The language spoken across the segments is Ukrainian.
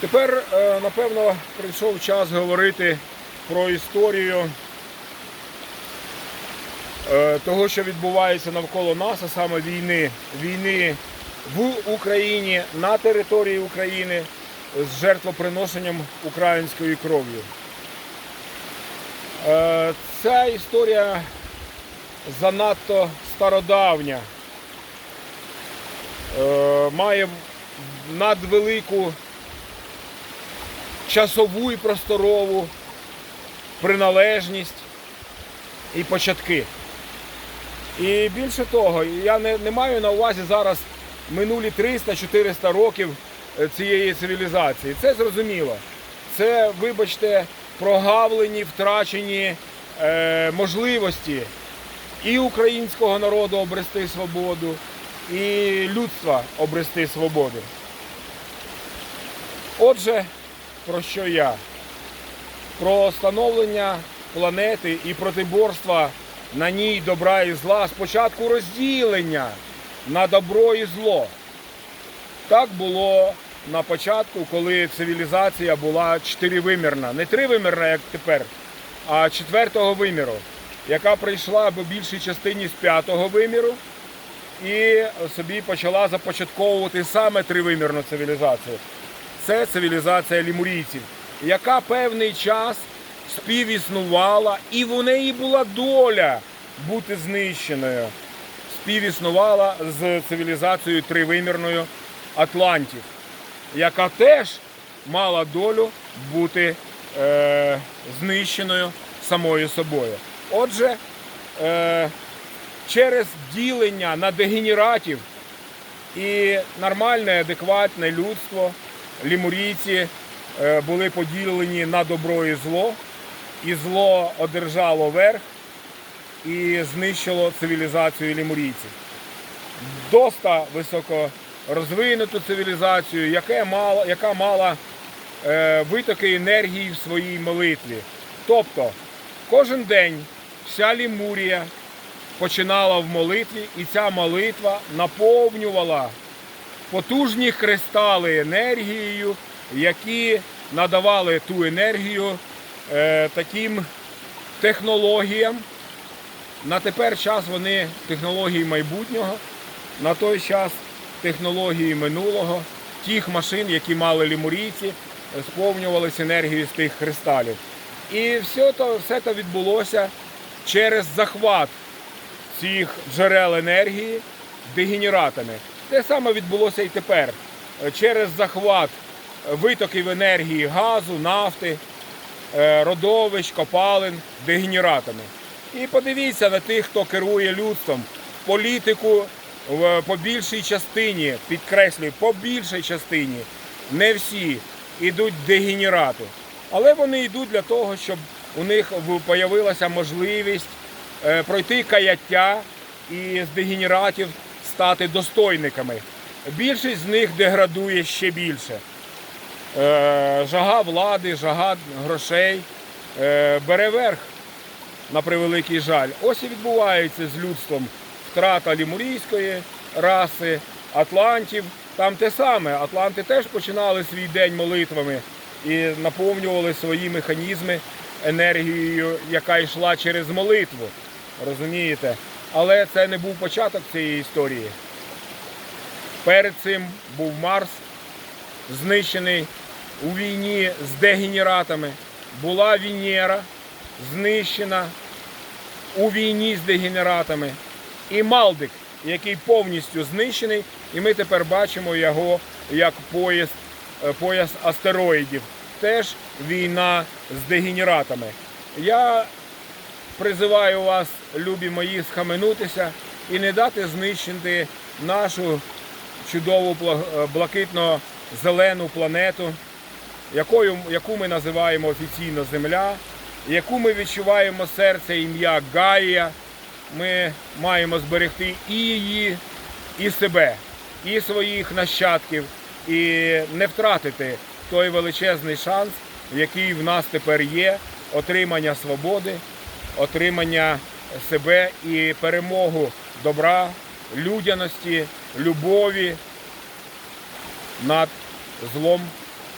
Тепер, е, напевно, прийшов час говорити про історію е, того, що відбувається навколо нас, а саме війни, війни в Україні, на території України з жертвоприношенням української кров'ю. Е, Ця історія занадто стародавня, має надвелику часову і просторову приналежність і початки. І більше того, я не, не маю на увазі зараз минулі 300-400 років е, цієї цивілізації. Це зрозуміло. Це, вибачте, прогавлені, втрачені е, можливості і українського народу обрести свободу, і людства обрести свободу. Отже, про що я? Про становлення планети і протиборства на ній добра і зла, спочатку розділення на добро і зло. Так було на початку, коли цивілізація була чотиривимірна. Не тривимірна, як тепер, а четвертого виміру, яка прийшла по більшій частині з п'ятого виміру і собі почала започатковувати саме тривимірну цивілізацію. Це цивілізація лімурійців, яка певний час співіснувала, і в неї була доля бути знищеною. Співіснувала з цивілізацією тривимірною Атлантів, яка теж мала долю бути е, знищеною самою собою. Отже, е, через ділення на дегенератів і нормальне, адекватне людство, лімурійці е, були поділені на добро і зло, і зло одержало верх і знищило цивілізацію лімурійців. Доста високо розвинуту цивілізацію, яка мала, яка мала е, витоки енергії в своїй молитві. Тобто кожен день вся Лімурія починала в молитві, і ця молитва наповнювала потужні кристали енергією, які надавали ту енергію е, таким технологіям. На тепер час вони технології майбутнього, на той час технології минулого, тих машин, які мали лімурійці, сповнювалися енергією з тих кристалів. І все то, все це відбулося через захват цих джерел енергії дегенератами. Те саме відбулося і тепер. Е, Через захват витоків енергії газу, нафти, е, родовищ, копалин дегенератами. І подивіться на тих, хто керує людством. Політику по більшій частині, підкреслюю, по більшій частині, не всі йдуть дегенерати. Але вони йдуть для того, щоб у них з'явилася можливість е, пройти каяття і з дегенератів стати достойниками. Більшість з них деградує ще більше. Е, Жага влади, жага грошей е, бере верх на превеликий жаль. Ось і відбувається з людством втрата лімурійської раси, атлантів. Там те саме. Атланти теж починали свій день молитвами і наповнювали свої механізми енергією, яка йшла через молитву. Розумієте? Але це не був початок цієї історії. Перед цим був Марс, знищений у війні з дегенератами. Була Венера, знищена у війні з дегенератами. І Малдик, який повністю знищений, і ми тепер бачимо його як пояс, е, пояс астероїдів. Теж війна з дегенератами. Я призиваю вас, любі мої, схаменутися і не дати знищити нашу чудову блакитно-зелену планету, якою, яку ми називаємо офіційно Земля, яку ми відчуваємо серце ім'я Гаїя. Ми маємо зберегти і її, і себе, і своїх нащадків, і не втратити той величезний шанс, який в нас тепер є, отримання свободи, отримання себе і перемогу добра, людяності, любові над злом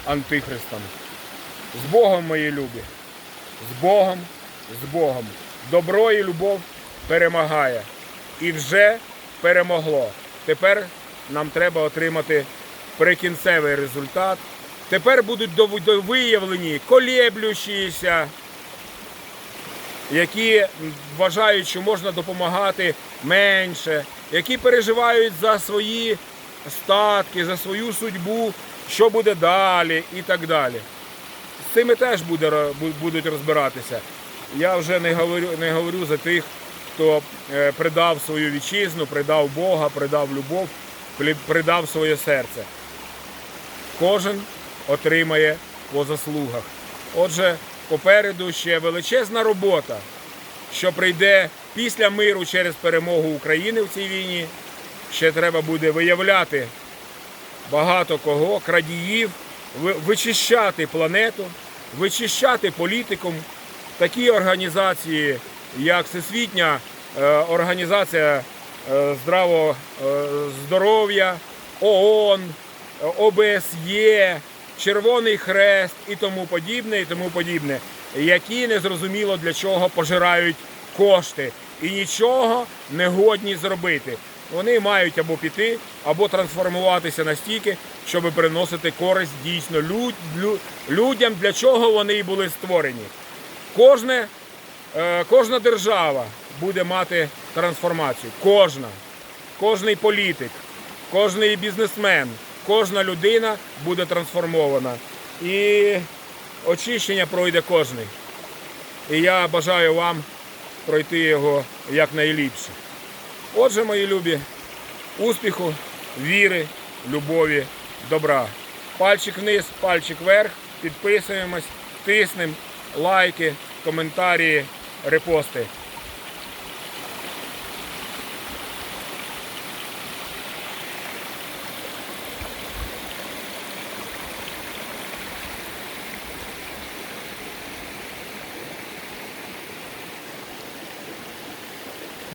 антихристом. З Богом, мої любі. З Богом, з Богом. Добро і любов перемагає. І вже перемогло. Тепер нам треба отримати прикінцевий результат. Тепер будуть виявлені колеблющіся, які вважають, що можна допомагати менше, які переживають за свої статки, за свою судьбу, що буде далі і так далі. З цими теж буде, будуть розбиратися. Я вже не говорю, не говорю за тих, хто е, придав свою вітчизну, придав Бога, придав любов, придав своє серце. Кожен отримає по заслугах. Отже, попереду ще величезна робота, що прийде після миру через перемогу України в цій війні. Ще треба буде виявляти багато кого, крадіїв, вичищати планету, вичищати політикум. Такі організації, як Всесвітня е, організація е, е, здоров'я, ООН, ОБСЄ, Червоний Хрест і тому подібне, і тому подібне, які незрозуміло для чого пожирають кошти і нічого не годні зробити. Вони мають або піти, або трансформуватися настільки, щоб приносити користь дійсно люд, лю- людям, для чого вони і були створені. Кожне, е, кожна держава буде мати трансформацію. Кожна. Кожний політик, кожний бізнесмен, кожна людина буде трансформована. І очищення пройде кожний. І я бажаю вам пройти його якнайліпше. Отже, мої любі, успіху, віри, любові, добра. Пальчик вниз, пальчик вверх, підписуємось, тиснемо, лайки, коментарі, репости.